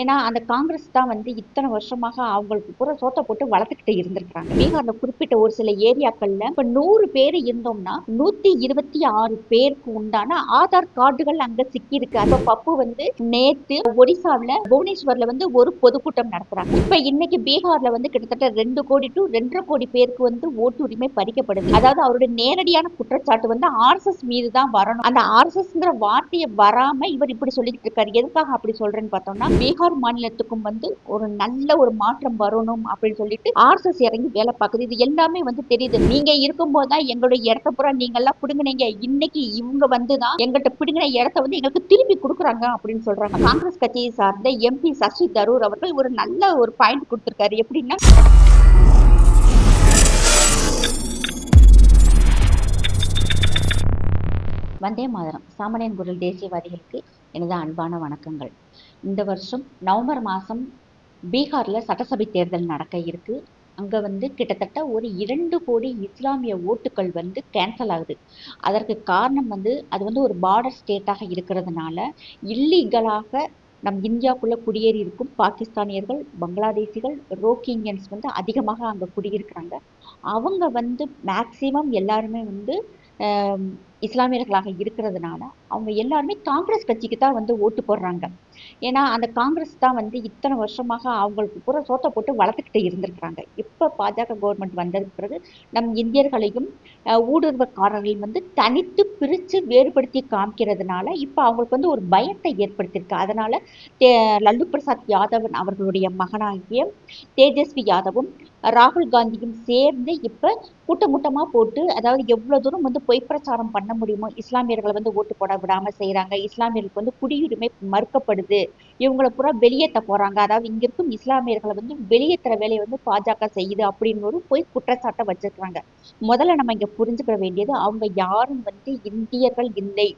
ஏன்னா அந்த காங்கிரஸ் தான் வந்து இத்தனை வருஷமாக அவங்களுக்கு பூரா சோத்தை போட்டு வளர்த்துக்கிட்டு இருந்திருக்காங்க பீகார்ல குறிப்பிட்ட ஒரு சில ஏரியாக்கள்ல இப்ப நூறு பேர் இருந்தோம்னா நூத்தி இருபத்தி ஆறு பேருக்கு உண்டான ஆதார் கார்டுகள் அங்க சிக்கி இருக்கு அப்ப பப்பு வந்து நேத்து ஒடிசாவில புவனேஸ்வர்ல வந்து ஒரு பொதுக்கூட்டம் நடத்துறாங்க. இப்ப இன்னைக்கு பீகார்ல வந்து கிட்டத்தட்ட ரெண்டு கோடி டு ரெண்டரை கோடி பேருக்கு வந்து ஓட்டு உரிமை பறிக்கப்படுது. அதாவது அவருடைய நேரடியான குற்றச்சாட்டு வந்து ஆர்எஸ்எஸ் மீது தான் வரணும். அந்த ஆர்எஸ்எஸ்ங்கிற வார்த்தையை வராம இவர் இப்படி சொல்லிட்டு இருக்காரு. எதுக்காக அப்படி சொல்றேன்னு பார்த்தோம்னா பீகார் மாநிலத்துக்கும் வந்து ஒரு நல்ல ஒரு மாற்றம் வரணும் அப்படின்னு சொல்லிட்டு ஆர்எஸ்எஸ் இறங்கி வேலை பார்க்குது. இது எல்லாமே வந்து தெரியுது. நீங்க இருக்கும்போது தான் எங்களுடைய இடத்த பூரா நீங்க எல்லாம் பிடுங்கினீங்க. இன்னைக்கு இவங்க வந்து தான் எங்கள்கிட்ட பிடுங்கின இடத்த வந்து எங்களுக்கு திரும்பி கொடுக்குறாங்க அப்படின்னு சொல்றாங்க. காங்கிரஸ் கட்சியை சார்ந்த எம்பி சசி தரூர் அவர்கள் ஒரு நல்ல ஒரு பாயிண்ட் கொடுத்துருக்காரு. எப்படின்னா வந்தே மாதரம் சாமானியன் குரல் தேசியவாதிகளுக்கு எனது அன்பான வணக்கங்கள். இந்த வருஷம் நவம்பர் மாதம் பீகாரில் சட்டசபை தேர்தல் நடக்க இருக்கு. அங்கே வந்து கிட்டத்தட்ட ஒரு இரண்டு கோடி இஸ்லாமிய ஓட்டுகள் வந்து கேன்சல் ஆகுது. அதற்கு காரணம் வந்து அது வந்து ஒரு பார்டர் ஸ்டேட்டாக இருக்கிறதுனால இல்லீகலாக நம் இந்தியாவுக்குள்ளே குடியேறி இருக்கும் பாகிஸ்தானியர்கள் பங்களாதேசிகள் ரோக்கிங்கியன்ஸ் வந்து அதிகமாக அங்கே குடியிருக்கிறாங்க. அவங்க வந்து மேக்சிமம் எல்லாருமே வந்து இஸ்லாமியர்களாக இருக்கிறதுனால அவங்க எல்லாருமே காங்கிரஸ் கட்சிக்கு தான் வந்து ஓட்டு போடுறாங்க. ஏன்னா அந்த காங்கிரஸ் தான் வந்து இத்தனை வருஷமாக அவங்களுக்கு பூரா சோத்த போட்டு வளர்த்துக்கிட்டு இருந்திருக்கிறாங்க. இப்போ பாஜக கவர்மெண்ட் வந்ததுக்கு பிறகு நம் இந்தியர்களையும் ஊடுருவக்காரர்களையும் வந்து தனித்து பிரித்து வேறுபடுத்தி காமிக்கிறதுனால இப்போ அவங்களுக்கு வந்து ஒரு பயத்தை ஏற்படுத்தியிருக்கு. அதனால தே லல்லு பிரசாத் யாதவன் அவர்களுடைய மகனாகிய தேஜஸ்வி யாதவும் ராகுல் காந்தியும் சேர்ந்து இப்போ கூட்டம் கூட்டமாக போட்டு அதாவது எவ்வளோ தூரம் வந்து பொய் பிரச்சாரம் பண்ண முடியுமோ இஸ்லாமியர்களை வந்து ஓட்டு போட விடாம செய்கிறாங்க இஸ்லாமியர்களுக்கு வந்து குடியுரிமை மறுக்கப்படுது. இவங்கள பூரா வெளியேற்ற போறாங்க. அதாவது இங்க இருக்கும் இஸ்லாமியர்களை வந்து வெளியேற்றுற வேலையை வந்து பாஜக செய்யுது அப்படின்னு ஒரு போய் குற்றச்சாட்டை வச்சிருக்காங்க முதல்ல நம்ம இங்க புரிஞ்சுக்க வேண்டியது அவங்க யாரும் வந்து இந்தியர்கள் இல்லை.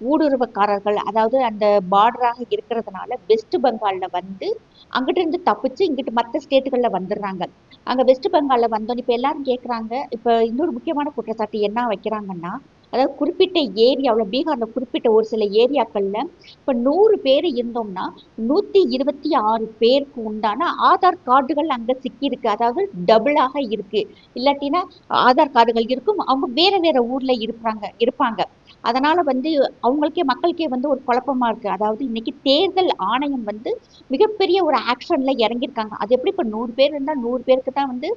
ஊடுருவக்காரர்கள். அதாவது அந்த பார்டராக இருக்கிறதுனால வெஸ்ட் பெங்கால்ல வந்து அங்கிட்ட இருந்து தப்பிச்சு இங்கிட்டு மற்ற ஸ்டேட்டுகளில் வந்துடுறாங்க. அங்கே வெஸ்ட் பெங்காலில் வந்தோம் இப்போ எல்லாரும் கேட்குறாங்க இப்போ இன்னொரு முக்கியமான குற்றச்சாட்டு என்ன வைக்கிறாங்கன்னா அதாவது குறிப்பிட்ட ஏரியாவில் பீகாரில் குறிப்பிட்ட ஒரு சில ஏரியாக்களில் இப்போ நூறு பேர் இருந்தோம்னா நூற்றி இருபத்தி ஆறு பேருக்கு உண்டான ஆதார் கார்டுகள் அங்கே சிக்கியிருக்கு. அதாவது டபுளாக இருக்குது இல்லாட்டினா ஆதார் கார்டுகள் இருக்கும். அவங்க வேறு வேறு ஊரில் இருப்பாங்க இருப்பாங்க. அதனால வந்து அவங்களுக்கே மக்களுக்கே வந்து ஒரு குழப்பமா இருக்கு. அதாவது இன்னைக்கு தேர்தல் ஆணையம் வந்து மிகப்பெரிய ஒரு ஆக்ஷன்ல இறங்கியிருக்காங்க. அது எப்படி இப்போ நூறு பேர் இருந்தால் நூறு பேருக்கு தான் வந்து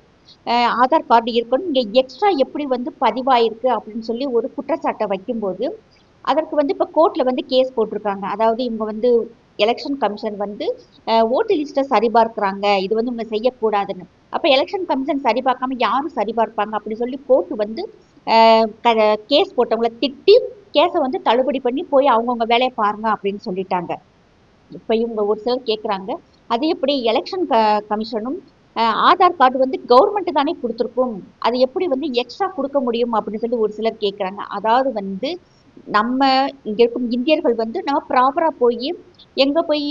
ஆதார் கார்டு இருக்கணும் இங்கே எக்ஸ்ட்ரா எப்படி வந்து பதிவாயிருக்கு அப்படின்னு சொல்லி ஒரு குற்றச்சாட்டை வைக்கும்போது அதற்கு வந்து இப்போ கோர்ட்ல வந்து கேஸ் போட்டிருக்காங்க. அதாவது இவங்க வந்து எலெக்ஷன் கமிஷன் வந்து ஓட்டு லிஸ்ட்டை சரிபார்க்குறாங்க. இது வந்து இவங்க செய்யக்கூடாதுன்னு. அப்போ எலெக்ஷன் கமிஷன் சரிபார்க்காம யாரும் சரிபார்ப்பாங்க அப்படின்னு சொல்லி கோர்ட் வந்து கேஸ் போட்டவங்கள திட்டி கேஸை வந்து தள்ளுபடி பண்ணி போய் அவங்கவுங்க வேலையை பாருங்க அப்படின்னு சொல்லிட்டாங்க. இப்போ இவங்க ஒரு சிலர் கேட்குறாங்க அது எப்படி எலெக்ஷன் க கமிஷனும் ஆதார் கார்டு வந்து கவர்மெண்ட் தானே கொடுத்துருக்கும். அது எப்படி வந்து எக்ஸ்ட்ரா கொடுக்க முடியும் அப்படின்னு சொல்லி ஒரு சிலர் கேட்குறாங்க அதாவது வந்து நம்ம இங்கே இருக்கும் இந்தியர்கள் வந்து நம்ம ப்ராப்பராக போய் எங்கே போய்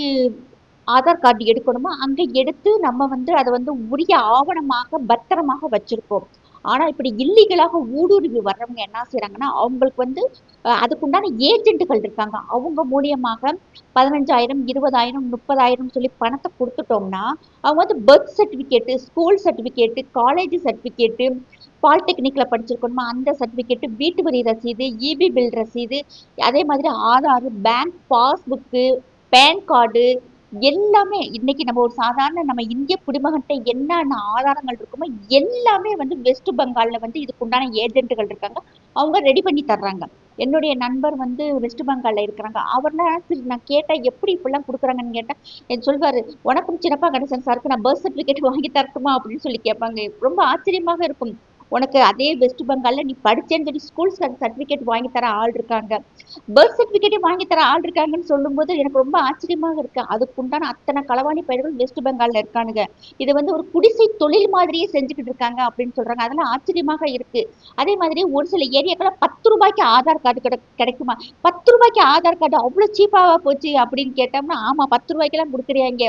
ஆதார் கார்டு எடுக்கணுமோ அங்கே எடுத்து நம்ம வந்து அதை வந்து உரிய ஆவணமாக பத்திரமாக வச்சுருக்கோம் ஆனா இப்படி இல்லீகலாக ஊடுருவி வர்றவங்க என்ன செய்யறாங்கன்னா அவங்களுக்கு வந்து அதுக்குண்டான ஏஜென்ட்டுகள் இருக்காங்க. அவங்க மூலியமாக பதினஞ்சாயிரம் இருபதாயிரம் முப்பதாயிரம் சொல்லி பணத்தை கொடுத்துட்டோம்னா அவங்க வந்து birth certificate school certificate college certificate பாலிடெக்னிக்கில் படிச்சிருக்கணுமா அந்த சர்டிஃபிகேட்டு வீட்டு வரி ரசீது இபி பில் ரசீது அதே மாதிரி Aadhaar bank passbook PAN card எல்லாமே இன்னைக்கு நம்ம ஒரு சாதாரண நம்ம இந்திய குடிமகன்கிட்ட என்னென்ன ஆதாரங்கள் இருக்குமோ எல்லாமே வந்து வெஸ்ட் பெங்கால்ல வந்து இதுக்கு உண்டான ஏஜென்ட்டுகள் இருக்காங்க. அவங்க ரெடி பண்ணி தர்றாங்க. என்னுடைய நண்பர் வந்து வெஸ்ட் பெங்கால்ல இருக்கிறாங்க. அவர்லாம் சரி நான் கேட்டேன் எப்படி இப்படிலாம் கொடுக்குறாங்கன்னு கேட்டேன் என் சொல்வாரு உனக்கும் சின்னப்பா கணேசன் சாருக்கு நான் பர்த் சர்டிஃபிகேட் வாங்கி தரட்டுமா? அப்படின்னு சொல்லி கேட்பாங்க. ரொம்ப ஆச்சரியமாக இருக்கும். உனக்கு அதே வெஸ்ட் பெங்காலில் நீ படிச்சேன்னு சொல்லி ஸ்கூல் சர்டிஃபிகேட் வாங்கி தர ஆள் இருக்காங்க. பர்த் சர்டிஃபிகேட்டே வாங்கி தர ஆள் இருக்காங்கன்னு சொல்லும்போது எனக்கு ரொம்ப ஆச்சரியமாக இருக்கு. அதுக்கு உண்டான அத்தனை களவாணி பயிர்கள் வெஸ்ட் பெங்காலில் இருக்கானுங்க. இது வந்து ஒரு குடிசை தொழில் மாதிரியே செஞ்சுக்கிட்டு இருக்காங்க அப்படின்னு சொல்றாங்க. அதெல்லாம் ஆச்சரியமாக இருக்கு. அதே மாதிரி ஒரு சில ஏரியாக்களில் பத்து ரூபாய்க்கு ஆதார் கார்டு கிடை கிடைக்குமா? பத்து ரூபாய்க்கு ஆதார் கார்டு அவ்வளோ சீப்பாக போச்சு அப்படின்னு கேட்டோம்னா ஆமா பத்து ரூபாய்க்கெல்லாம் கொடுக்குறியாங்க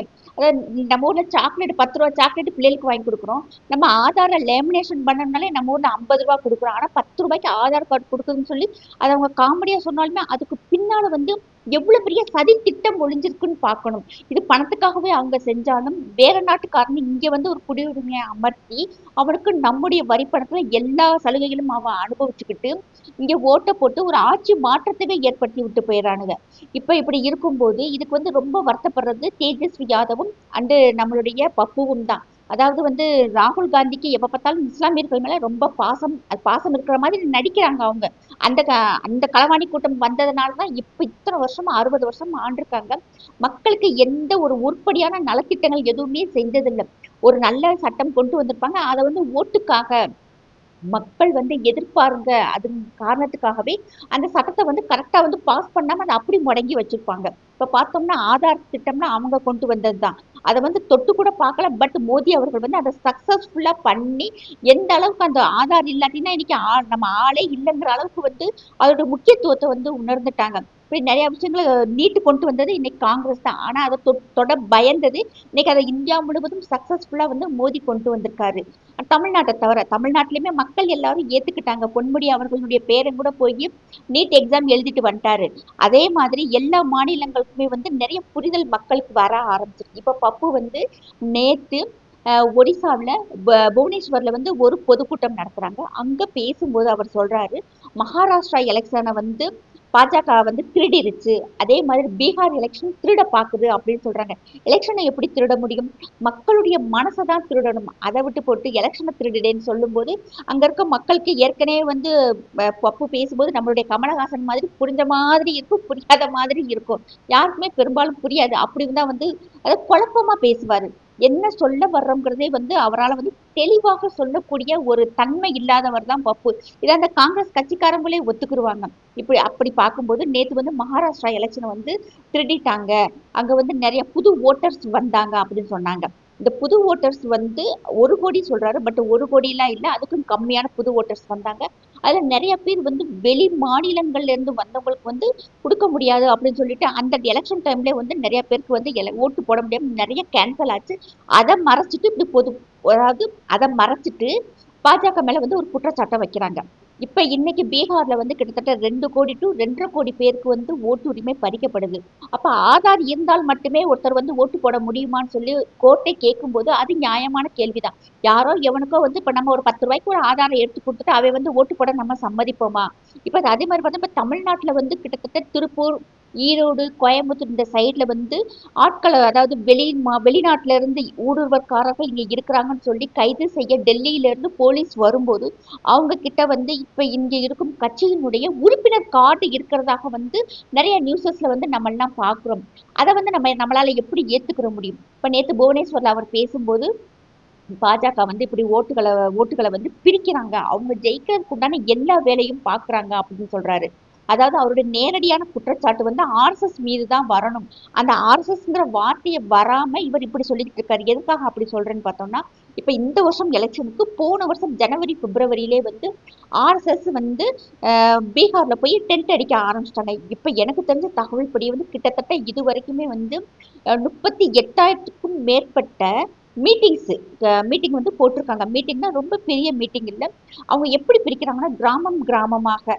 நம்ம ஊர்ல சாக்லேட் பத்து ரூபா சாக்லேட் பிள்ளைகளுக்கு வாங்கி கொடுக்குறோம். நம்ம ஆதார லேமினேஷன் பண்ணோம்னாலே நம்ம ஊர்ல ஐம்பது ரூபா கொடுக்குறோம். ஆனா பத்து ரூபாய்க்கு ஆதார் கார்டு கொடுக்குதுன்னு சொல்லி அதை அவங்க காமெடியா சொன்னாலுமே அதுக்கு பின்னால வந்து எவ்வளவு பெரிய சதி திட்டம் ஒளிஞ்சிருக்குன்னு பார்க்கணும். இது பணத்துக்காகவே அவங்க செஞ்சாலும் வேற நாட்டுக்காரன் இங்க வந்து ஒரு குடியுரிமையை அமர்த்தி அவனுக்கு நம்முடைய வரி பணத்துல எல்லா சலுகைகளும் அவன் அனுபவிச்சுக்கிட்டு இங்க ஓட்டை போட்டு ஒரு ஆட்சி மாற்றத்தையே ஏற்படுத்தி விட்டு போயிடறானுங்க. இப்ப இப்படி இருக்கும்போது இதுக்கு வந்து ரொம்ப வருத்தப்படுறது தேஜஸ்வி யாதவும் அண்டு நம்மளுடைய பப்புவும் தான். அதாவது வந்து ராகுல் காந்திக்கு எப்போ பார்த்தாலும் இஸ்லாமியர்கள் மேலே ரொம்ப பாசம் பாசம் இருக்கிற மாதிரி நடிக்கிறாங்க அவங்க. அந்த க- அந்த களவாணி கூட்டம் வந்ததுனால தான் இப்போ இத்தனை வருஷமா அறுபது வருஷம் ஆண்டிருக்காங்க. மக்களுக்கு எந்த ஒரு உருப்படியான நலத்திட்டங்கள் எதுவுமே செஞ்சதில்லை ஒரு நல்ல சட்டம் கொண்டு வந்திருப்பாங்க. அதை வந்து ஓட்டுக்காக மக்கள் வந்து எதிர்ப்பாருங்க அது காரணத்துக்காகவே அந்த சட்டத்தை வந்து கரெக்டா வந்து பாஸ் பண்ணாம அதை அப்படி முடங்கி வச்சிருப்பாங்க. இப்ப பார்த்தோம்னா ஆதார் திட்டம்னா அவங்க கொண்டு வந்ததுதான். அதை வந்து தொட்டு கூட பார்க்கல பட் மோடி அவர்கள் வந்து அதை சக்சஸ்ஃபுல்லா பண்ணி எந்த அளவுக்கு அந்த ஆதார் இல்லாட்டின்னா இன்னைக்கு ஆ- நம்ம ஆளே இல்லைங்கிற அளவுக்கு வந்து அதோட முக்கியத்துவத்தை வந்து உணர்ந்துட்டாங்க. இப்படி நிறைய விஷயங்களை நீட்டு கொண்டு வந்தது இன்னைக்கு காங்கிரஸ் தான். ஆனால் அதை தொட பயந்தது இன்னைக்கு அதை இந்தியா முழுவதும் சக்ஸஸ்ஃபுல்லாக வந்து மோதி கொண்டு வந்திருக்காரு. தமிழ்நாட்டை தவிர தமிழ்நாட்டிலையுமே மக்கள் எல்லாரும் ஏற்றுக்கிட்டாங்க பொன்முடி அவர்களுடைய பேரன் கூட போய் நீட் எக்ஸாம் எழுதிட்டு வந்துட்டாரு. அதே மாதிரி எல்லா மாநிலங்களுக்குமே வந்து நிறைய புரிதல் மக்களுக்கு வர ஆரம்பிச்சிருக்கு. இப்போ பப்பு வந்து நேற்று ஒடிசாவில் புவனேஸ்வரில் வந்து ஒரு பொதுக்கூட்டம் நடத்துகிறாங்க அங்கே பேசும்போது அவர் சொல்கிறாரு மகாராஷ்டிரா எலெக்ஷனை வந்து பாஜக வந்து திருடிருச்சு. அதே மாதிரி பீகார் எலெக்ஷன் திருட பாக்குது அப்படின்னு சொல்றாங்க. எலெக்ஷனை எப்படி திருட முடியும்? மக்களுடைய மனசை தான் திருடணும். அதை விட்டு போட்டு எலெக்ஷனை திருடிடேன்னு சொல்லும்போது அங்க இருக்க மக்களுக்கு ஏற்கனவே வந்து பப்பு பேசும்போது நம்மளுடைய கமலஹாசன் மாதிரி புரிஞ்ச மாதிரி இருக்கும் புரியாத மாதிரி இருக்கும். யாருக்குமே பெரும்பாலும் புரியாது. அப்படி தான் வந்து அதை குழப்பமா பேசுவாரு. என்ன சொல்ல வர்றோங்கிறதே வந்து அவரால் வந்து தெளிவாக சொல்லக்கூடிய ஒரு தன்மை இல்லாதவர் தான் பப்பு. இதை அந்த காங்கிரஸ் கட்சிக்காரங்களே ஒத்துக்குருவாங்க. இப்படி அப்படி பார்க்கும்போது நேத்து வந்து மகாராஷ்டிரா எலெக்ஷனை வந்து திருடிட்டாங்க. அங்க வந்து நிறைய புது ஓட்டர்ஸ் வந்தாங்க அப்படின்னு சொன்னாங்க. இந்த புது ஓட்டர்ஸ் வந்து ஒரு கோடி சொல்றாரு பட் ஒரு கோடிலாம் இல்லை அதுக்கும் கம்மியான புது ஓட்டர்ஸ் வந்தாங்க. அதில் நிறைய பேர் வந்து வெளி மாநிலங்கள்ல இருந்து வந்தவங்களுக்கு வந்து கொடுக்க முடியாது அப்படின்னு சொல்லிட்டு அந்த எலெக்ஷன் டைம்ல வந்து நிறைய பேருக்கு வந்து ele- ஓட்டு போட முடியாமல் நிறைய கேன்சல் ஆச்சு. அதை மறைச்சிட்டு இப்படி பொது அதாவது அதை மறைச்சிட்டு பாஜக மேல வந்து ஒரு குற்றச்சாட்டை வைக்கிறாங்க. இப்ப இன்னைக்கு பீகார்ல வந்து கிட்டத்தட்ட ரெண்டு கோடி டு ரெண்டரை கோடி பேருக்கு வந்து ஓட்டுரிமை பறிக்கப்படுது. அப்ப ஆதார் இருந்தால் மட்டுமே ஒருத்தர் வந்து ஓட்டு போட முடியுமான்னு சொல்லி கோர்ட்டை கேட்கும்போது அது நியாயமான கேள்விதான். யாரோ எவனுக்கோ வந்து இப்ப நம்ம ஒரு பத்து ரூபாய்க்கு ஒரு ஆதாரம் எடுத்து கொடுத்துட்டு அவை வந்து ஓட்டு போட நம்ம சம்மதிப்போமா? இப்ப அதே மாதிரி பார்த்தா இப்ப தமிழ்நாட்டுல வந்து கிட்டத்தட்ட திருப்பூர் ஈரோடு கோயம்புத்தூர் இந்த சைடில் வந்து ஆட்களை அதாவது வெளி மா வெளிநாட்டிலேருந்து ஊடுருவற்காரர்கள் இங்கே இருக்கிறாங்கன்னு சொல்லி கைது செய்ய டெல்லியிலேருந்து போலீஸ் வரும்போது அவங்க கிட்ட வந்து இப்போ இங்கே இருக்கும் கட்சியினுடைய உறுப்பினர் கார்டு இருக்கிறதாக வந்து நிறைய நியூஸஸில் வந்து நம்மளாம் பார்க்குறோம். அதை வந்து நம்ம நம்மளால் எப்படி ஏற்றுக்கிற முடியும்? இப்போ நேற்று புவனேஸ்வரில் அவர் பேசும்போது பாஜக வந்து இப்படி ஓட்டுகளை ஓட்டுகளை வந்து பிரிக்கிறாங்க. அவங்க ஜெயிக்கிறதுக்கு உண்டான எல்லா வேலையும் பார்க்குறாங்க அப்படின்னு சொல்கிறாரு அதாவது அவருடைய நேரடியான குற்றச்சாட்டு வந்து ஆர்எஸ்எஸ் மீது தான் வரணும். அந்த ஆர்எஸ்எஸ்ங்கிற வார்த்தையை வராம இவர் இப்படி சொல்லிட்டு இருக்காரு எதுக்காக அப்படி சொல்றேன்னு பார்த்தோம்னா இப்ப இந்த வருஷம் எலெக்ஷனுக்கு போன வருஷம் ஜனவரி பிப்ரவரியிலே வந்து ஆர்எஸ்எஸ் வந்து பீகாரில் பீகார்ல போய் டென்ட் அடிக்க ஆரம்பிச்சிட்டாங்க. இப்ப எனக்கு தெரிஞ்ச தகவல் படி வந்து கிட்டத்தட்ட இது வரைக்குமே வந்து முப்பத்தி எட்டாயிரத்துக்கும் மேற்பட்ட மீட்டிங்ஸு மீட்டிங் வந்து போட்டிருக்காங்க. மீட்டிங்னா ரொம்ப பெரிய மீட்டிங் இல்லை. அவங்க எப்படி பிரிக்கிறாங்கன்னா கிராமம் கிராமமாக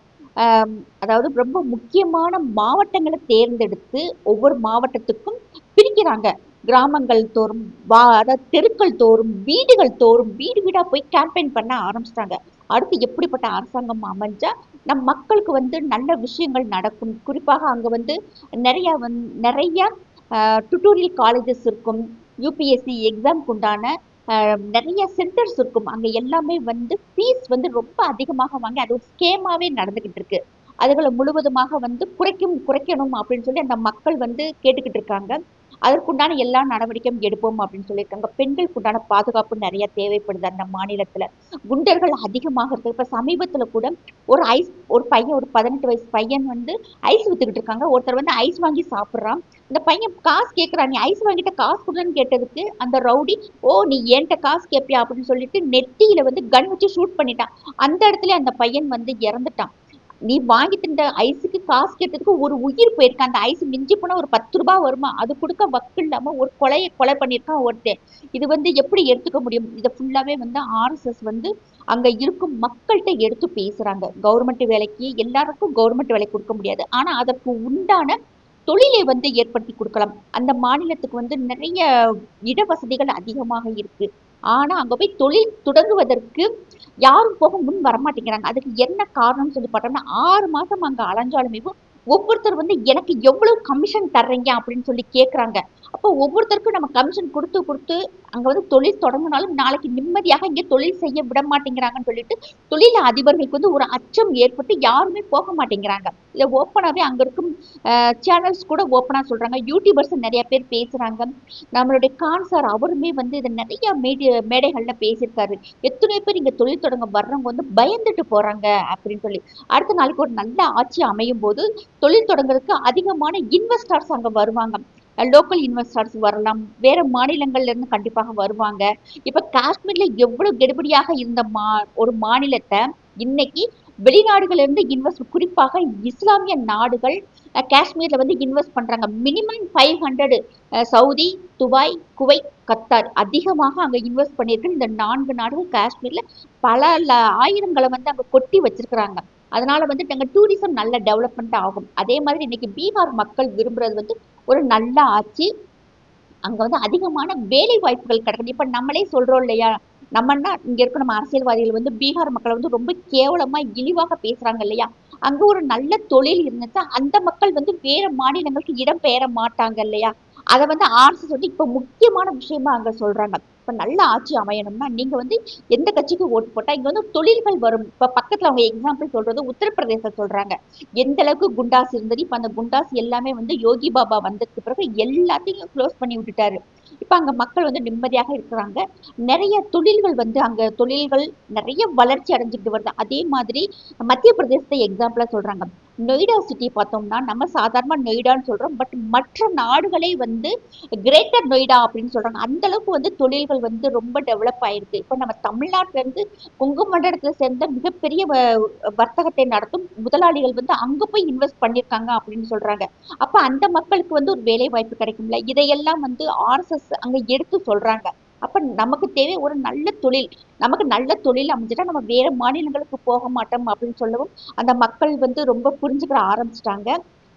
அதாவது ரொம்ப முக்கியமான மாவட்டங்களை தேர்ந்தெடுத்து ஒவ்வொரு மாவட்டத்துக்கும் பிரிக்கிறாங்க. கிராமங்கள் தோறும் வா அதாவது தெருக்கள் தோறும் வீடுகள் தோறும் வீடு வீடாக போய் கேம்பெயின் பண்ண ஆரம்பிச்சிட்டாங்க. அடுத்து எப்படிப்பட்ட அரசாங்கம் அமைஞ்சா நம் மக்களுக்கு வந்து நல்ல விஷயங்கள் நடக்கும். குறிப்பாக அங்கே வந்து நிறையா வந் நிறையா டுட்டோரியல் காலேஜஸ் இருக்கும். யூபிஎஸ்சி எக்ஸாம்க்கு உண்டான நிறைய சென்டர்ஸ் இருக்கும். அங்க எல்லாமே வந்து ஃபீஸ் வந்து ரொம்ப அதிகமாக வாங்கி அது ஒரு ஸ்கேமாவே நடந்துகிட்டு இருக்கு. அதுகளை முழுவதுமாக வந்து குறைக்கும் குறைக்கணும் அப்படின்னு சொல்லி அந்த மக்கள் வந்து கேட்டுக்கிட்டு இருக்காங்க. அதற்குண்டான எல்லா நடவடிக்கையும் எடுப்போம் அப்படின்னு சொல்லியிருக்காங்க. பெண்களுக்கு உண்டான பாதுகாப்பு நிறைய தேவைப்படுது அந்த மாநிலத்துல. குண்டர்கள் அதிகமாக இருக்கு. இப்ப சமீபத்துல கூட ஒரு ஐஸ் ஒரு பையன் ஒரு பதினெட்டு வயசு பையன் வந்து ஐஸ் வித்துக்கிட்டு இருக்காங்க. ஒருத்தர் வந்து ஐஸ் வாங்கி சாப்பிட்றான். இந்த பையன் காசு கேட்கறான். நீ ஐஸ் வாங்கிட்ட காசு கொடுன்னு கேட்டதுக்கு அந்த ரவுடி ஓ நீ என்கிட்ட காசு கேட்பியா அப்படின்னு சொல்லிட்டு நெத்தியில வந்து கன் வச்சு ஷூட் பண்ணிட்டான். அந்த இடத்துல அந்த பையன் வந்து இறந்துட்டான். நீ வாங்கி தின்ற ஐஸுக்கு காசு கேட்டதுக்கு ஒரு உயிர் போயிருக்கு அந்த ஐஸ் மிஞ்சி போனா ஒரு பத்து ரூபாய் வருமா? அது கொடுக்க வக்கு இல்லாம ஒரு கொலையை கொலை பண்ணியிருக்கான் ஒருத்தன். இது வந்து எப்படி எடுத்துக்க முடியும்? இதை ஃபுல்லாவே வந்து ஆர்எஸ்எஸ் வந்து அங்க இருக்கும் மக்கள்கிட்ட எடுத்து பேசுறாங்க. கவர்மெண்ட் வேலைக்கு எல்லாருக்கும் கவர்மெண்ட் வேலை கொடுக்க முடியாது. ஆனா அதற்கு உண்டான தொழிலை வந்து ஏற்படுத்தி கொடுக்கலாம். அந்த மாநிலத்துக்கு வந்து நிறைய இட வசதிகள் அதிகமாக இருக்கு. ஆனா அங்க போய் தொழில் தொடங்குவதற்கு யாரும் போக முன் வரமாட்டேங்கிறாங்க. அதுக்கு என்ன காரணம்னு சொல்லி பார்த்தோம்னா ஆறு மாசம் அங்க அலைஞ்சாலுமே ஒவ்வொருத்தர் வந்து எனக்கு எவ்வளவு கமிஷன் தர்றீங்க? அப்படின்னு சொல்லி கேட்குறாங்க அப்போ ஒவ்வொருத்தருக்கும் நம்ம கமிஷன் கொடுத்து கொடுத்து அங்கே வந்து தொழில் தொடங்கினாலும் நாளைக்கு நிம்மதியாக இங்கே தொழில் செய்ய விட மாட்டேங்கிறாங்கன்னு சொல்லிட்டு தொழில் அதிபர்களுக்கு வந்து ஒரு அச்சம் ஏற்பட்டு யாருமே போக மாட்டேங்கிறாங்க. இல்லை ஓப்பனாகவே அங்கே இருக்கும் சேனல்ஸ் கூட ஓப்பனாக சொல்கிறாங்க யூடியூபர்ஸ் நிறைய பேர் பேசுகிறாங்க நம்மளுடைய கான் சார் அவருமே வந்து இதை நிறைய மேடி மேடைகளில் பேசியிருக்காரு. எத்தனை பேர் இங்கே தொழில் தொடங்க வர்றவங்க வந்து பயந்துட்டு போகிறாங்க அப்படின்னு சொல்லி. அடுத்த நாளைக்கு ஒரு நல்ல ஆட்சி அமையும் போது தொழில் தொடங்குறதுக்கு அதிகமான இன்வெஸ்டர்ஸ் அங்கே வருவாங்க. லோக்கல் இன்வெஸ்டர்ஸ் வரலாம். வேற மாநிலங்கள்ல இருந்து கண்டிப்பாக வருவாங்க. இப்ப காஷ்மீர்ல எவ்வளவு கெடுபடியாக இருந்த மா ஒரு மாநிலத்தை இன்னைக்கு வெளிநாடுகளிலிருந்து இன்வெஸ்ட் குறிப்பாக இஸ்லாமிய நாடுகள் காஷ்மீர்ல வந்து இன்வெஸ்ட் பண்றாங்க. Minimum five hundred Saudi Dubai Kuwait Qatar அதிகமாக அங்க இன்வெஸ்ட் பண்ணியிருக்கு. இந்த நான்கு நாடுகள் காஷ்மீர்ல பல ஆயிரங்களை வந்து அங்க கொட்டி வச்சிருக்கிறாங்க. அதனால வந்து நாங்கள் டூரிசம் நல்ல டெவலப்மெண்ட் ஆகும். அதே மாதிரி இன்னைக்கு பீகார் மக்கள் விரும்புறது வந்து ஒரு நல்ல ஆட்சி அங்க வந்து அதிகமான வேலை வாய்ப்புகள் கிடைக்கும் இப்ப நம்மளே சொல்றோம் இல்லையா? நம்மன்னா இங்க இருக்க நம்ம அரசியல்வாதிகள் வந்து பீகார் மக்களை வந்து ரொம்ப கேவலமா இழிவாக பேசுறாங்க இல்லையா? அங்க ஒரு நல்ல தொழில் இருந்துச்சா அந்த மக்கள் வந்து வேற மாநிலங்களுக்கு இடம் பெயர மாட்டாங்க இல்லையா? அதை வந்து ஆர்எஸ்எஸ் வந்து இப்ப முக்கியமான விஷயமா அங்க சொல்றாங்க. இப்ப நல்ல ஆட்சி அமையணும்னா நீங்க வந்து எந்த கட்சிக்கு ஓட்டு போட்டா இங்க வந்து தொழில்கள் வரும். இப்ப பக்கத்துல அவங்க எக்ஸாம்பிள் சொல்றது உத்தரப்பிரதேசம் சொல்றாங்க. எந்த அளவுக்கு குண்டாஸ் இருந்தது? இப்ப அந்த குண்டாஸ் எல்லாமே வந்து யோகி பாபா வந்ததுக்கு பிறகு எல்லாத்தையும் க்ளோஸ் பண்ணி விட்டுட்டாரு. இப்ப அங்க மக்கள் வந்து நிம்மதியாக இருக்கிறாங்க. நிறைய தொழில்கள் வந்து அங்க தொழில்கள் நிறைய வளர்ச்சி அடைஞ்சிக்கிட்டு வருது. அதே மாதிரி மத்திய பிரதேசத்தை எக்ஸாம்பிளாக சொல்றாங்க. நொய்டா சிட்டி பார்த்தோம்னா நம்ம சாதாரணமாக நொய்டான்னு சொல்றோம். பட் மற்ற நாடுகளே வந்து கிரேட்டர் நொய்டா அப்படின்னு சொல்றாங்க. அந்த அளவுக்கு வந்து தொழில்கள் வந்து ரொம்ப டெவலப் ஆயிருக்கு. இப்போ நம்ம தமிழ்நாட்டிலேருந்து கொங்கு மண்டலத்துல சேர்ந்த மிகப்பெரிய வர்த்தகத்தை நடத்தும் முதலாளிகள் வந்து அங்க போய் இன்வெஸ்ட் பண்ணியிருக்காங்க அப்படின்னு சொல்றாங்க. அப்ப அந்த மக்களுக்கு வந்து ஒரு வேலை வாய்ப்பு கிடைக்கும்ல. இதையெல்லாம் வந்து ஆர்எஸ்எஸ் அங்க எடுத்து சொல்றாங்க. அப்ப நமக்கு தேவை ஒரு நல்ல தொழில். நமக்கு நல்ல தொழில் அமைஞ்சிட்டா நம்ம வேற மாநிலங்களுக்கு போக மாட்டோம் அப்படின்னு சொல்லவும் அந்த மக்கள் வந்து ரொம்ப புரிஞ்சுக்கிற ஆரம்பிச்சிட்டாங்க.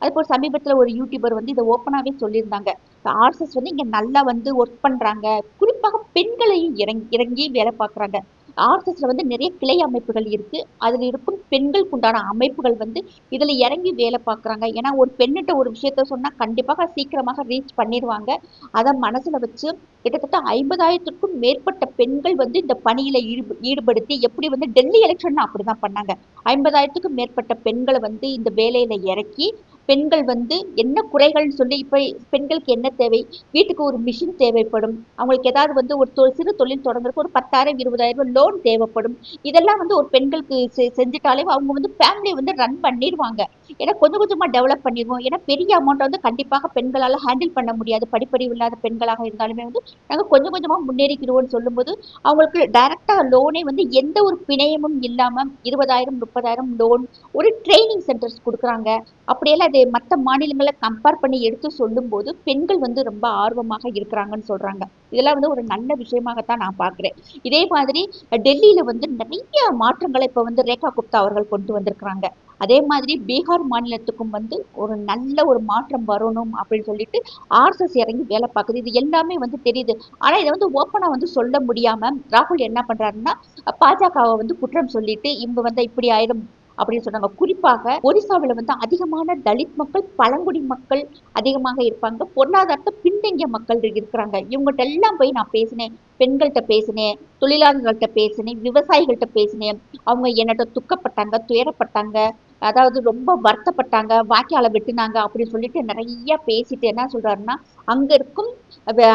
அதுபோல் சமீபத்தில் ஒரு யூடியூபர் வந்து இதை ஓப்பனாகவே சொல்லியிருந்தாங்க. ஆர்எஸ்எஸ் வந்து இங்கே நல்லா வந்து ஒர்க் பண்றாங்க. குறிப்பாக பெண்களையும் இறங்கி இறங்கி வேலை பார்க்குறாங்க. ஆர்எஸ்எஸ்ல வந்து நிறைய கிளை அமைப்புகள் இருக்கு. அதில் இருக்கும் பெண்களுக்கு உண்டான அமைப்புகள் வந்து இதில் இறங்கி வேலை பார்க்குறாங்க. ஏன்னா ஒரு பெண்ணிட்ட ஒரு விஷயத்த சொன்னால் கண்டிப்பாக சீக்கிரமாக ரீச் பண்ணிடுவாங்க. அதை மனசில் வச்சு கிட்டத்தட்ட ஐம்பதாயிரத்துக்கும் மேற்பட்ட பெண்கள் வந்து இந்த பணியில் ஈடு ஈடுபடுத்தி எப்படி வந்து டெல்லி எலெக்ஷன் அப்படிதான் பண்ணாங்க. ஐம்பதாயிரத்துக்கும் மேற்பட்ட பெண்களை வந்து இந்த வேலையில் இறக்கி பெண்கள் வந்து என்ன குறைகள்னு சொல்லி இப்போ பெண்களுக்கு என்ன தேவை? வீட்டுக்கு ஒரு மிஷின் தேவைப்படும். அவங்களுக்கு ஏதாவது வந்து ஒரு தொ சிறு தொழில் தொடங்குறதுக்கு ஒரு பத்தாயிரம் இருபதாயிரம் ரூபாய் லோன் தேவைப்படும். இதெல்லாம் வந்து ஒரு பெண்களுக்கு செ செஞ்சுட்டாலே அவங்க வந்து ஃபேமிலியை வந்து ரன் பண்ணிடுவாங்க. ஏன்னா கொஞ்சம் கொஞ்சமாக டெவலப் பண்ணிடுவோம் ஏன்னா பெரிய அமௌண்ட்டை வந்து கண்டிப்பாக பெண்களால் ஹேண்டில் பண்ண முடியாது. படிப்பறிவு இல்லாத பெண்களாக இருந்தாலுமே வந்து நாங்கள் கொஞ்சம் கொஞ்சமாக முன்னேறிக்கிறோம்னு சொல்லும்போது அவங்களுக்கு டைரெக்டாக லோனே வந்து எந்த ஒரு பிணையமும் இல்லாமல் இருபதாயிரம் முப்பதாயிரம் லோன் ஒரு ட்ரைனிங் சென்டர்ஸ் கொடுக்குறாங்க. அப்படியெல்லாம் அது மற்ற மாநிலங்களை கம்பேர் பண்ணி எடுத்து சொல்லும்போது பெண்கள் வந்து ரொம்ப ஆர்வமாக இருக்கிறாங்கன்னு சொல்கிறாங்க இதெல்லாம் வந்து ஒரு நல்ல விஷயமாகத்தான் நான் பார்க்குறேன். இதே மாதிரி டெல்லியில் வந்து நிறைய மாற்றங்களை இப்போ வந்து ரேகா குப்தா அவர்கள் கொண்டு வந்திருக்கிறாங்க. அதே மாதிரி பீகார் மாநிலத்துக்கும் வந்து ஒரு நல்ல ஒரு மாற்றம் வரணும் அப்படின்னு சொல்லிட்டு ஆர்எஸ்எஸ் இறங்கி வேலை பார்க்குது. இது எல்லாமே வந்து தெரியுது. ஆனால் இதை வந்து ஓப்பனாக வந்து சொல்ல முடியாம ராகுல் என்ன பண்றாருன்னா பாஜகவை வந்து குற்றம் சொல்லிட்டு இவங்க வந்து இப்படி ஆயிடும் அப்படின்னு சொன்னாங்க. குறிப்பாக ஒரிசாவில் வந்து அதிகமான தலித் மக்கள் பழங்குடி மக்கள் அதிகமாக இருப்பாங்க. பொருளாதாரத்தை பின்தங்கிய மக்கள் இருக்கிறாங்க. இவங்ககிட்ட எல்லாம் போய் நான் பேசினேன். பெண்கள்கிட்ட பேசினேன் தொழிலாளர்கள்ட்ட பேசினேன் விவசாயிகள்கிட்ட பேசினேன். அவங்க என்னட்ட துக்கப்பட்டாங்க துயரப்பட்டாங்க. அதாவது ரொம்ப வருத்தப்பட்டாங்க வாக்கியால வெட்டினாங்க அப்படின்னு சொல்லிட்டு நிறைய பேசிட்டு என்ன சொல்றாருன்னா அங்க இருக்கும்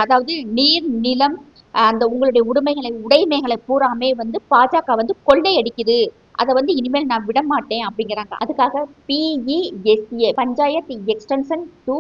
அதாவது நீர் நிலம் அந்த உங்களுடைய உடைமைகளை உடைமைகளை பூராமே வந்து பாஜக வந்து கொள்ளையடிக்குது. அதை வந்து இனிமேல் நான் விட மாட்டேன் அப்படிங்கிறாங்க. அதுக்காக PESA panchayat extension to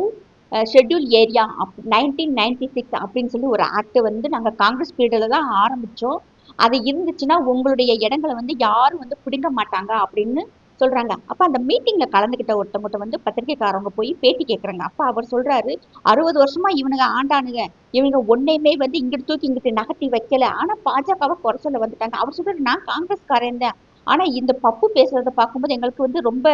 schedule area of nineteen ninety six அப்படின்னு சொல்லி ஒரு ஆக்ட் வந்து நாங்கள் காங்கிரஸ் பீரியடில் தான் ஆரம்பித்தோம் அது இருந்துச்சுன்னா உங்களுடைய இடங்களை வந்து யாரும் வந்து பிடுங்க மாட்டாங்க அப்படின்னு சொல்றாங்க. அப்ப அந்த மீட்டிங்ல கலந்துக்கிட்ட ஒருத்தவங்க வந்து பத்திரிகைக்காரவங்க போய் பேட்டி கேட்கறாங்க அப்ப அவர் சொல்றாரு அறுபது வருஷமா இவனுங்க ஆண்டானுங்க. இவங்க ஒன்னையுமே வந்து இங்கிட்டு தூக்கி இங்கிட்டு நகர்த்தி வைக்கல. ஆனா பாஜகவை குறை சொல்ல வந்துட்டாங்க. அவர் சொல்கிறார் நான் காங்கிரஸ்காரன் தான். ஆனா இந்த பப்பு பேசுறத பார்க்கும்போது எங்களுக்கு வந்து ரொம்ப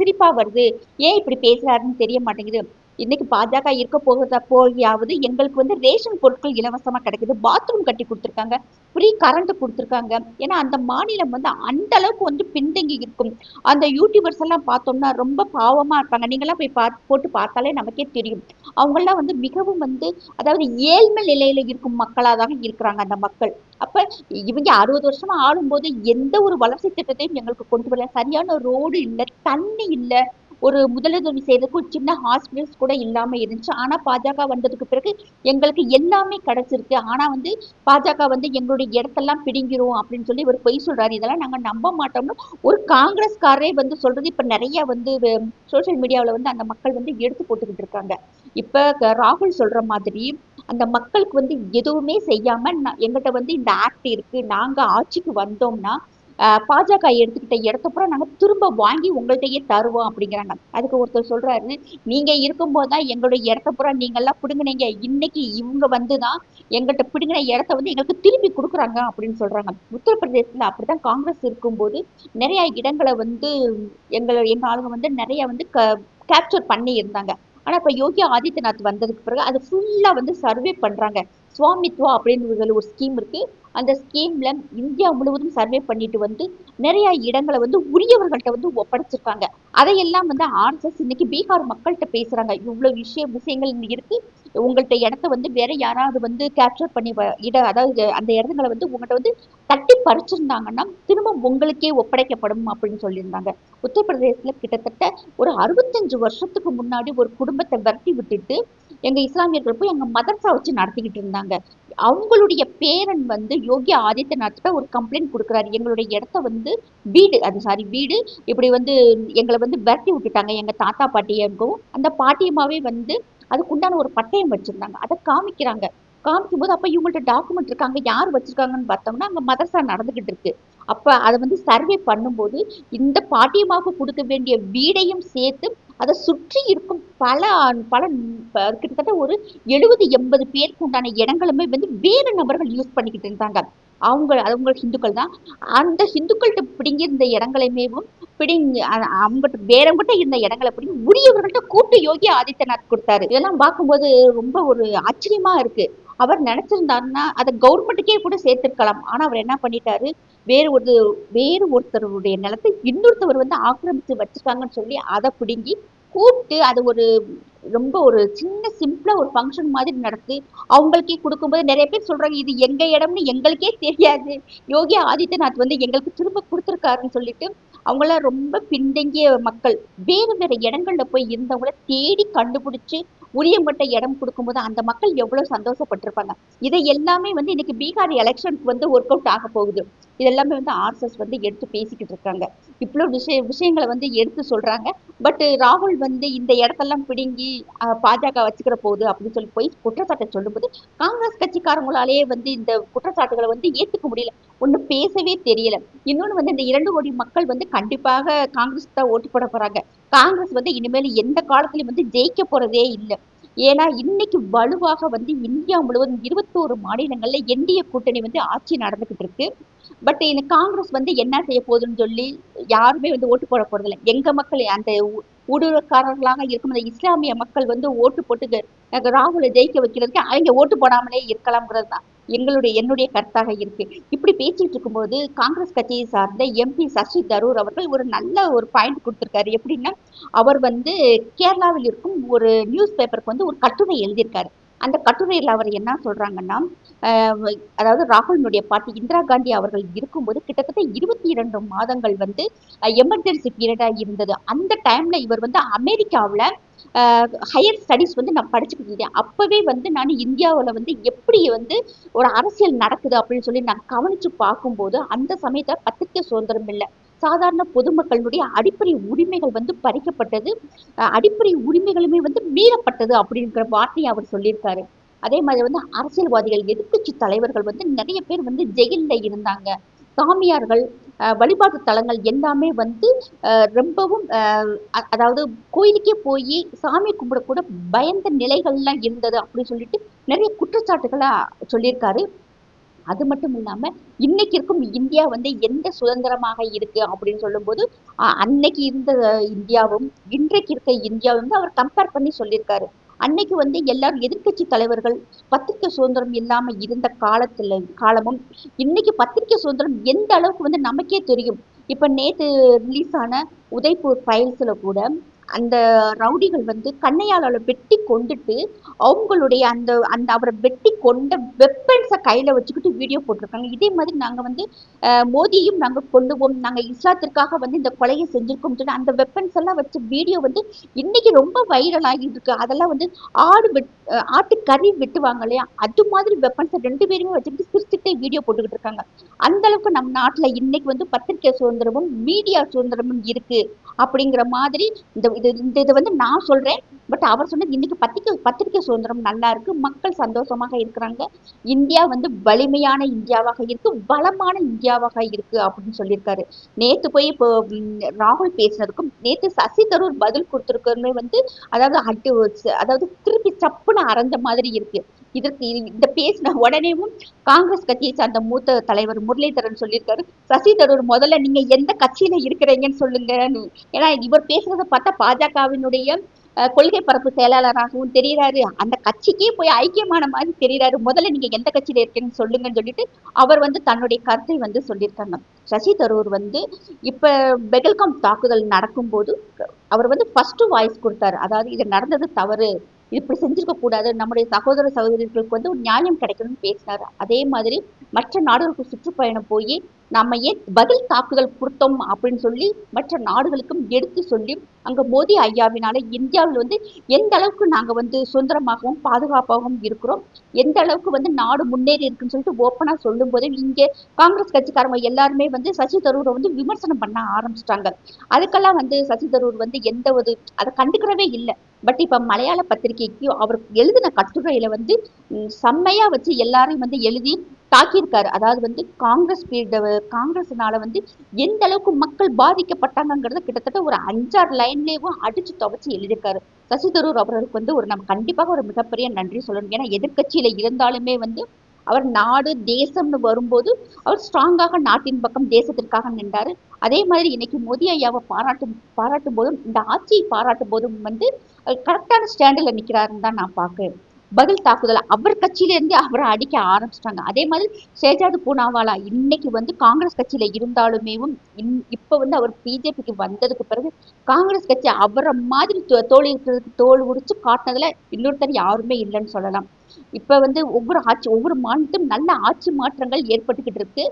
சிரிப்பா வருது. ஏன் இப்படி பேசுகிறாருன்னு தெரிய மாட்டேங்குது. இன்னைக்கு பாஜக இருக்க போகிறத போகியாவது எங்களுக்கு வந்து ரேஷன் பொருட்கள் இலவசமா கிடைக்குது. பாத்ரூம் கட்டி கொடுத்துருக்காங்க. ஃப்ரீ கரண்ட் கொடுத்துருக்காங்க. ஏன்னா அந்த மாநிலம் வந்து அந்த அளவுக்கு வந்து பின்தங்கி இருக்கும். அந்த யூடியூபர்ஸ் எல்லாம் பார்த்தோம்னா ரொம்ப பாவமா இருப்பாங்க. நீங்களாம் போய் பார்த்து போட்டு பார்த்தாலே நமக்கே தெரியும். அவங்கெல்லாம் வந்து மிகவும் வந்து அதாவது ஏழ்மை நிலையில இருக்கும் மக்களாக தான் இருக்கிறாங்க அந்த மக்கள். அப்ப இவங்க அறுபது வருஷமா ஆளும்போது எந்த ஒரு வளர்ச்சி திட்டத்தையும் எங்களுக்கு கொண்டு வரல. சரியான ரோடு இல்லை தண்ணி இல்லை. ஒரு முதலுதவி செய்யறதுக்கு ஒரு சின்ன ஹாஸ்பிட்டல்ஸ் கூட இல்லாம இருந்துச்சு. ஆனா பாஜக வந்ததுக்கு பிறகு எங்களுக்கு எல்லாமே கிடைச்சிருக்கு. ஆனா வந்து பாஜக வந்து எங்களுடைய இடத்தெல்லாம் பிடிங்கிரும் அப்படின்னு சொல்லி ஒரு பொய் சொல்றாரு. இதெல்லாம் நாங்க நம்ப மாட்டோம்னு ஒரு காங்கிரஸ்காரரே வந்து சொல்றது இப்ப நிறைய வந்து சோசியல் மீடியாவில வந்து அந்த மக்கள் வந்து எடுத்து போட்டுக்கிட்டு இருக்காங்க. இப்ப ராகுல் சொல்ற மாதிரி அந்த மக்களுக்கு வந்து எதுவுமே செய்யாம எங்கிட்ட வந்து இந்த ஆக்ட் இருக்கு. நாங்க ஆட்சிக்கு வந்தோம்னா பாஜக எடுத்துக்கிட்ட இடத்த பூரா நாங்கள் திரும்ப வாங்கி உங்கள்கிட்டயே தருவோம் அப்படிங்கிறாங்க. அதுக்கு ஒருத்தர் சொல்றாரு நீங்க இருக்கும்போது தான் எங்களுடைய இடத்த பூரா நீங்க எல்லாம் இன்னைக்கு இவங்க வந்து தான் எங்கள்கிட்ட பிடுங்கின இடத்த வந்து எங்களுக்கு திருப்பி கொடுக்குறாங்க அப்படின்னு சொல்றாங்க. உத்தரப்பிரதேசத்துல அப்படிதான் காங்கிரஸ் இருக்கும்போது நிறைய இடங்களை வந்து எங்களை எங்கள் ஆளுங்க வந்து நிறைய வந்து க கேப்சர் பண்ணி இருந்தாங்க. ஆனா இப்போ யோகி ஆதித்யநாத் வந்ததுக்கு பிறகு அது ஃபுல்லா வந்து சர்வே பண்றாங்க. சுவாமித்வா அப்படின்னு ஒரு ஸ்கீம் இருக்கு. அந்த ஸ்கீம்ல இந்தியா முழுவதும் சர்வே பண்ணிட்டு வந்து நிறைய இடங்களை வந்து உரியவர்கள்ட்ட வந்து ஒப்படைச்சிருக்காங்க. அதையெல்லாம் வந்து ஆர்எஸ்எஸ் இன்னைக்கு பீகார் மக்கள்கிட்ட பேசுறாங்க. இவ்வளவு விஷயம் விஷயங்கள் இங்க இருக்கு. உங்கள்கிட்ட இடத்த வந்து வேற யாராவது வந்து கேப்சர் பண்ணி வ- இட அதாவது அந்த இடங்களை வந்து உங்கள்கிட்ட வந்து தட்டி பறிச்சிருந்தாங்கன்னா திரும்ப உங்களுக்கே ஒப்படைக்கப்படும் அப்படின்னு சொல்லியிருந்தாங்க. உத்தரப்பிரதேசத்துல கிட்டத்தட்ட ஒரு அறுபத்தஞ்சு வருஷத்துக்கு முன்னாடி ஒரு குடும்பத்தை விரட்டி விட்டுட்டு எங்க இஸ்லாமியர்கள் போய் எங்க மதர்சா வச்சு நடத்திக்கிட்டு இருந்தாங்க. அவங்களுடைய பேரன் வந்து யோகி ஆதித்யநாத்கிட்ட ஒரு கம்ப்ளைண்ட் கொடுக்குறாரு. எங்களுடைய இடத்த வந்து வீடு அது சாரி வீடு. இப்படி வந்து எங்களை வந்து விரட்டி விட்டுட்டாங்க. எங்கள் தாத்தா பாட்டியங்கவும் அந்த பாட்டியம்மாவே வந்து அதுக்குண்டான ஒரு பட்டயம் வச்சுருந்தாங்க. அதை காமிக்கிறாங்க. காமிக்கும் போது அப்போ இவங்கள்ட்ட டாக்குமெண்ட் இருக்காங்க. யார் வச்சுருக்காங்கன்னு பார்த்தோம்னா அங்கே மதரசா நடந்துக்கிட்டு இருக்கு. அப்போ அதை வந்து சர்வே பண்ணும்போது இந்த பாட்டியம்மாவுக்கு கொடுக்க வேண்டிய வீடையும் சேர்த்து அதை சுற்றி இருக்கும் பல பல கிட்டத்தட்ட ஒரு எழுபது எண்பது பேருக்கு உண்டான இடங்களுமே வந்து வேறு நபர்கள் யூஸ் பண்ணிக்கிட்டு இருந்தாங்க. அவங்க அவங்க ஹிந்துக்கள் தான். அந்த ஹிந்துக்கள்கிட்ட பிடிங்கியிருந்த இடங்களையுமேவும் பிடிங்கி அவங்ககிட்ட வேறவங்கிட்ட இருந்த இடங்களை பிடிங்கி உரியவர்கள்ட்ட கூட்டு யோகி ஆதித்யநாத் கொடுத்தாரு. இதெல்லாம் பார்க்கும்போது ரொம்ப ஒரு ஆச்சரியமா இருக்கு. அவர் நினைச்சிருந்தாருன்னா அதை கவர்மெண்ட்டுக்கே கூட சேர்த்திருக்கலாம். ஆனா அவர் என்ன பண்ணிட்டாரு? வேறு ஒரு வேறு ஒருத்தருடைய நிலத்தை இன்னொருத்தவர் வந்து ஆக்கிரமிச்சு வச்சிருக்காங்கன்னு சொல்லி அதை பிடுங்கி கூப்பிட்டு அது ஒரு ரொம்ப ஒரு சின்ன சிம்பிளா ஒரு ஃபங்க்ஷன் மாதிரி நடத்தி அவங்களுக்கே கொடுக்கும்போது நிறைய பேர் சொல்றாங்க இது எங்க இடம்னு எங்களுக்கே தெரியாது. யோகி ஆதித்யநாத் வந்து எங்களுக்கு திரும்ப கொடுத்துருக்காருன்னு சொல்லிட்டு அவங்களாம் ரொம்ப பின்தங்கிய மக்கள் வேறு வேறு இடங்கள்ல போய் இருந்தவங்கள தேடி கண்டுபிடிச்சி உரியப்பட்ட இடம் கொடுக்கும்போது அந்த மக்கள் எவ்வளோ சந்தோஷப்பட்டிருப்பாங்க. இதை எல்லாமே வந்து இன்னைக்கு பீகார் எலெக்ஷனுக்கு வந்து ஒர்க் அவுட் ஆக போகுது. இதெல்லாமே வந்து ஆர்எஸ்எஸ் வந்து எடுத்து பேசிக்கிட்டு இருக்காங்க. இவ்வளோ விஷய விஷயங்களை வந்து எடுத்து சொல்கிறாங்க பட் ராகுல் வந்து இந்த இடத்தெல்லாம் பிடுங்கி பாஜக வச்சுக்கிற போகுது அப்படின்னு சொல்லி போய் குற்றச்சாட்டை சொல்லும்போது காங்கிரஸ் கட்சிக்காரங்களாலேயே வந்து இந்த குற்றச்சாட்டுகளை வந்து ஏற்றுக்க முடியல. ஒண்ணு பேசவே தெரியல. இன்னொன்னு வந்து இந்த இரண்டு கோடி மக்கள் வந்து கண்டிப்பாக காங்கிரஸ் தான் ஓட்டு போட போறாங்க. காங்கிரஸ் வந்து இனிமேல் எந்த காலத்துலயும் வந்து ஜெயிக்க போறதே இல்லை. ஏன்னா இன்னைக்கு வலுவாக வந்து இந்தியா முழுவதும் இருபத்தோரு மாநிலங்கள்ல என்டிஏ கூட்டணி வந்து ஆட்சி நடந்துகிட்டு இருக்கு. பட் இந்த காங்கிரஸ் வந்து என்ன செய்ய போகுதுன்னு சொல்லி யாருமே வந்து ஓட்டு போட போறதில்லை எங்க மக்கள் அந்த ஊடுருவக்காரர்களாக இருக்கும் அந்த இஸ்லாமிய மக்கள் வந்து ஓட்டு போட்டு ராகுலை ஜெயிக்க வைக்கிறதுக்கு அவங்க ஓட்டு போடாமலே இருக்கலாம்ங்கிறது தான். எங்களுடைய என்னுடைய கருத்தாக இருக்கு. இப்படி பேசிட்டு இருக்கும்போது காங்கிரஸ் கட்சியை சார்ந்த எம்பி சசி தரூர் அவர்கள் ஒரு நல்ல ஒரு பாயிண்ட் கொடுத்திருக்காரு. எப்படின்னா அவர் வந்து கேரளாவில் இருக்கும் ஒரு நியூஸ் பேப்பருக்கு வந்து ஒரு கட்டுரை எழுதியிருக்காரு. அந்த கட்டுரையில் அவர் என்ன சொல்றாங்கன்னா அதாவது ராகுலினுடைய பாட்டி இந்திரா காந்தி அவர்கள் இருக்கும்போது கிட்டத்தட்ட இருபத்தி இரண்டு மாதங்கள் வந்து எமர்ஜென்சி பீரியடா இருந்தது. அந்த டைம்ல இவர் வந்து அமெரிக்காவில் ஹையர் ஸ்டடீஸ் வந்து நான் படிச்சுக்கிட்டு இருந்தேன். அப்பவே வந்து நான் இந்தியாவில் வந்து எப்படி வந்து ஒரு அரசியல் நடக்குது அப்படின்னு சொல்லி நான் கவனிச்சு பார்க்கும்போது அந்த சமயத்தை பத்திரிகை சுதந்திரம் இல்லை. சாதாரண பொதுமக்களுடைய அடிப்படை உரிமைகள் வந்து பறிக்கப்பட்டது. அடிப்படை உரிமைகளுமே வந்து மீறப்பட்டது அப்படிங்கிற வார்த்தையை அவர் சொல்லியிருக்காரு. அதே மாதிரி வந்து அரசியல்வாதிகள் எதிர்க்கட்சி தலைவர்கள் வந்து நிறைய பேர் வந்து ஜெயிலில் இருந்தாங்க. சாமியார்கள் வழிபாட்டு தலங்கள் எல்லாமே வந்து அஹ், ரொம்பவும் அதாவது கோயிலுக்கே போய் சாமி கும்பிடக்கூட பயந்த நிலைகள்லாம் இருந்தது அப்படின்னு சொல்லிட்டு நிறைய குற்றச்சாட்டுகளை சொல்லியிருக்காரு. அது மட்டும் இல்லாம இன்னைக்கு இருக்கும் இந்தியா வந்து எந்த சுதந்திரமாக இருக்கு அப்படின்னு சொல்லும்போது அஹ், அன்னைக்கு இருந்த இந்தியாவும் இன்றைக்கு இருக்க இந்தியாவும் வந்து அவர் கம்பேர் பண்ணி சொல்லியிருக்காரு. அன்னைக்கு வந்து எல்லாரும் எதிர்க்கட்சி தலைவர்கள் பத்திரிகை சுதந்திரம் இல்லாம இருந்த காலத்துல காலமும் இன்னைக்கு பத்திரிகை சுதந்திரம் எந்த அளவுக்கு வந்து நமக்கே தெரியும். இப்ப நேத்து ரிலீஸ் ஆன உதய்பூர் ஃபைல்ஸ்ல கூட அந்த ரவுடிகள் வந்து கண்ணையாளால் வெட்டி கொண்டுட்டு அவங்களுடைய அந்த அந்த அவரை வெட்டி கொண்ட வெப்பன்ஸை கையில் வச்சுக்கிட்டு வீடியோ போட்டிருக்காங்க. இதே மாதிரி நாங்க வந்து மோதியையும் நாங்கள் கொண்டுவோம். நாங்கள் இஸ்லாத்திற்காக வந்து இந்த கொலையை செஞ்சுருக்கோம் சொல்லி அந்த வெப்பன்ஸ் எல்லாம் வச்ச வீடியோ வந்து இன்னைக்கு ரொம்ப வைரல் ஆகிட்டு இருக்கு. அதெல்லாம் வந்து ஆடு வெட் ஆட்டு கறி வெட்டுவாங்க இல்லையா? அது மாதிரி வெப்பன்ஸை ரெண்டு பேருமே வச்சுக்கிட்டு சிரிச்சுட்டே வீடியோ போட்டுக்கிட்டு இருக்காங்க. அந்த அளவுக்கு நம்ம நாட்டில் இன்னைக்கு வந்து பத்திரிகை சுதந்திரமும் மீடியா சுதந்திரமும் இருக்கு. அப்படிங்கிற மாதிரி இந்த இது இந்த இதை வந்து நான் சொல்றேன். பட் அவர் சொன்னது இன்னைக்கு பத்திரிக்கை பத்திரிகை சுதந்திரம் நல்லா இருக்கு. மக்கள் சந்தோஷமாக இருக்கிறாங்க. இந்தியா வந்து வலிமையான இந்தியாவாக இருக்கு. வளமான இந்தியாவாக இருக்கு அப்படின்னு சொல்லியிருக்காரு. நேத்து போய் இப்போ ராகுல் பேசினதுக்கும் நேத்து சசி தரூர் பதில் கொடுத்திருக்கிறதுமே வந்து அதாவது அட்டு அதாவது திருப்பி சப்புன்னு அரைஞ்ச மாதிரி இருக்கு. இதற்கு இது- இந்த பேசின உடனேவும் காங்கிரஸ் கட்சியை சார்ந்த மூத்த தலைவர் முரளிதரன் சொல்லியிருக்காரு. சசி தரூர் முதல்ல நீங்க எந்த கட்சியில இருக்கிறீங்கன்னு சொல்லுங்கன்னு. ஏன்னா இவர் பேசுறத பார்த்தா பாஜகவினுடைய கொள்கை பரப்பு செயலாளராகவும் தெரிகிறாரு. அந்த கட்சிக்கே போய் ஐக்கியமான மாதிரி தெரிகிறாரு. முதல்ல நீங்க எந்த கட்சியில இருக்கீங்கன்னு சொல்லுங்கன்னு சொல்லிட்டு அவர் வந்து தன்னுடைய கருத்தை வந்து சொல்லியிருக்காங்க. சசி தரூர் வந்து இப்ப பெகல்காம் தாக்குதல் நடக்கும்போது அவர் வந்து ஃபர்ஸ்ட் வாய்ஸ் கொடுத்தாரு. அதாவது இது நடந்தது தவறு. இப்படி செஞ்சிருக்க கூடாது. நம்முடைய சகோதர சகோதரிகளுக்கு வந்து ஒரு நியாயம் கிடைக்கணும்னு பேசினாரு. அதே மாதிரி மற்ற நாடுகளுக்கு சுற்றுப்பயணம் போய் நம்ம ஏன் பதில் தாக்குதல் கொடுத்தோம் அப்படின்னு சொல்லி மற்ற நாடுகளுக்கும் எடுத்து சொல்லி அங்க மோடி ஐயாவினால இந்தியாவில் வந்து எந்த அளவுக்கு நாங்க வந்து சுதந்திரமாகவும் பாதுகாப்பாகவும் இருக்கிறோம்? எந்த அளவுக்கு வந்து நாடு முன்னேறி இருக்குன்னு சொல்லிட்டு ஓப்பனா சொல்லும் போதே இங்கே காங்கிரஸ் கட்சிக்காரங்க எல்லாருமே வந்து சசி தரூரை வந்து விமர்சனம் பண்ண ஆரம்பிச்சிட்டாங்க. அதுக்கெல்லாம் வந்து சசி தரூர் வந்து எந்த ஒரு அதை கண்டுக்கிறவே இல்லை. பட் இப்ப மலையாள பத்திரிகைக்கு அவர் எழுதின கட்டுரையில வந்து செம்மையா வச்சு எல்லாரையும் வந்து எழுதி தாக்கியிருக்காரு. அதாவது வந்து காங்கிரஸ் பீரியட் காங்கிரஸ்னால வந்து எந்த அளவுக்கு மக்கள் பாதிக்கப்பட்டாங்கங்கிறத கிட்டத்தட்ட ஒரு அஞ்சாறு லைன்லேயும் அடிச்சு துவைச்சு எழுதியிருக்காரு. சசி தரூர் அவர்களுக்கு வந்து ஒரு நம்ம கண்டிப்பாக ஒரு மிகப்பெரிய நன்றி சொல்லணும். ஏன்னா எதிர்கட்சியில இருந்தாலுமே வந்து அவர் நாடு தேசம்னு வரும்போது அவர் ஸ்ட்ராங்காக நாட்டின் பக்கம் தேசத்திற்காக நின்றாரு. அதே மாதிரி இன்னைக்கு மோடி ஐயாவை பாராட்டும் பாராட்டும் போதும் இந்த ஆட்சியை பாராட்டும் போதும் வந்து கரெக்டான ஸ்டாண்டில் நிற்கிறாருன்னு தான் நான் பார்க்குறேன். பதில் தாக்குதல்? அவர் கட்சியிலேருந்து அவரை அடிக்க ஆரம்பிச்சிட்டாங்க. அதே மாதிரி ஷேஜாது பூனாவாலா இன்னைக்கு வந்து காங்கிரஸ் கட்சியில இருந்தாலுமேவும் இப்போ இப்ப வந்து அவர் பிஜேபிக்கு வந்ததுக்கு பிறகு காங்கிரஸ் கட்சி அவரை மாதிரி தோ- தோல் இருக்கிறதுக்கு தோல் உடிச்சு காட்டினதுல இன்னொருத்தர் யாருமே இல்லைன்னு சொல்லலாம். இப்ப வந்து ஒவ்வொரு ஆட்சி ஒவ்வொரு மாநிலத்திலும் நல்ல ஆட்சி மாற்றங்கள் ஏற்பட்டுக்கிட்டு இருக்கு.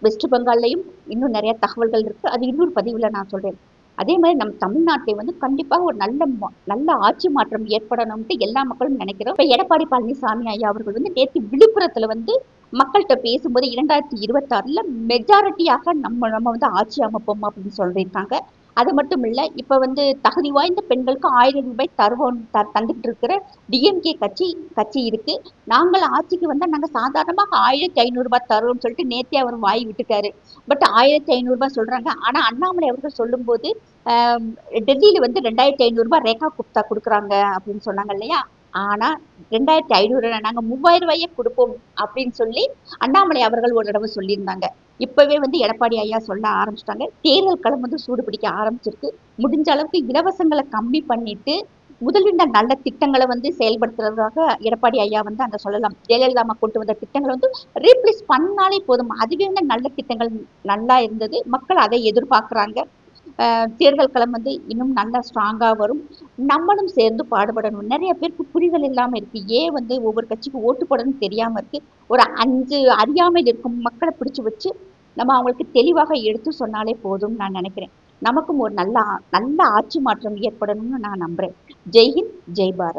வெஸ்ட் பெங்கால்லையும் இன்னும் நிறைய தகவல்கள் இருக்கு. அது இன்னொரு பதிவுல நான் சொல்றேன். அதே மாதிரி நம்ம தமிழ்நாட்டை வந்து கண்டிப்பாக ஒரு நல்ல நல்ல ஆட்சி மாற்றம் ஏற்படணும்ட்டு எல்லா மக்களும் நினைக்கிறோம். இப்போ எடப்பாடி பழனிசாமி ஐயா அவர்கள் வந்து நேற்று விழுப்புரத்துல வந்து மக்கள்கிட்ட பேசும்போது இரண்டாயிரத்தி இருபத்தாறில் மெஜாரிட்டியாக நம்ம நம்ம வந்து ஆட்சி அமைப்போம் அப்படின்னு சொல்லியிருக்காங்க. அது மட்டும் இல்லை இப்போ வந்து தகுதி வாய்ந்த பெண்களுக்கு ஆயிரம் ரூபாய் தருவோம் த- தந்துட்டு இருக்கிற டிஎம்கே கட்சி கட்சி இருக்குது நாங்கள் ஆட்சிக்கு வந்தால் நாங்கள் சாதாரணமாக ஆயிரத்தி ஐநூறுரூபா தருவோம்னு சொல்லிட்டு நேத்தே அவர் வாய் விட்டுட்டாரு. பட் ஆயிரத்தி ஐநூறுரூபா சொல்கிறாங்க ஆனால் அண்ணாமலை அவர்கள் சொல்லும்போது டெல்லியில் வந்து ரெண்டாயிரத்தி ஐநூறுரூபா ரேகா குப்தா கொடுக்குறாங்க அப்படின்னு சொன்னாங்க இல்லையா? ஆனால் ரெண்டாயிரத்தி ஐநூறு நாங்கள் மூவாயிரம் ரூபாயே கொடுப்போம் அப்படின்னு சொல்லி அண்ணாமலை அவர்கள் ஒரு தடவை சொல்லியிருந்தாங்க. இப்பவே வந்து எடப்பாடி ஐயா சொல்ல ஆரம்பிச்சிட்டாங்க. தேர்தல் களம் வந்து சூடு பிடிக்க ஆரம்பிச்சிருக்கு. முடிஞ்ச அளவுக்கு இலவசங்களை கம்மி பண்ணிட்டு முதலிட நல்ல திட்டங்களை வந்து செயல்படுத்துறதாக எடப்பாடி ஐயா வந்து அங்க சொல்லலாம். ஜெயலலிதா அம்மா கொண்டு வந்த திட்டங்களை வந்து ரீப்ளேஸ் பண்ணாலே போதும். அதுவே வந்து நல்ல திட்டங்கள் நல்லா இருந்தது. மக்கள் அதை எதிர்பார்க்கறாங்க. தேர்தல் களம் வந்து இன்னும் நல்லா ஸ்ட்ராங்கா வரும். நம்மளும் சேர்ந்து பாடுபடணும். நிறைய பேருக்கு புரிதல் இல்லாம இருக்கு. ஏன் வந்து ஒவ்வொரு கட்சிக்கு ஓட்டு போடணும்னு தெரியாம இருக்கு. ஒரு அஞ்சு அறியாமல் இருக்கும் மக்களை பிடிச்சி வச்சு நம்ம அவங்களுக்கு தெளிவாக எடுத்து சொன்னாலே போதும் நான் நினைக்கிறேன். நமக்கும் ஒரு நல்ல நல்ல ஆட்சி மாற்றம் ஏற்படணும்னு நான் நம்புறேன். ஜெய்ஹிந்த் ஜெய் பாரத்.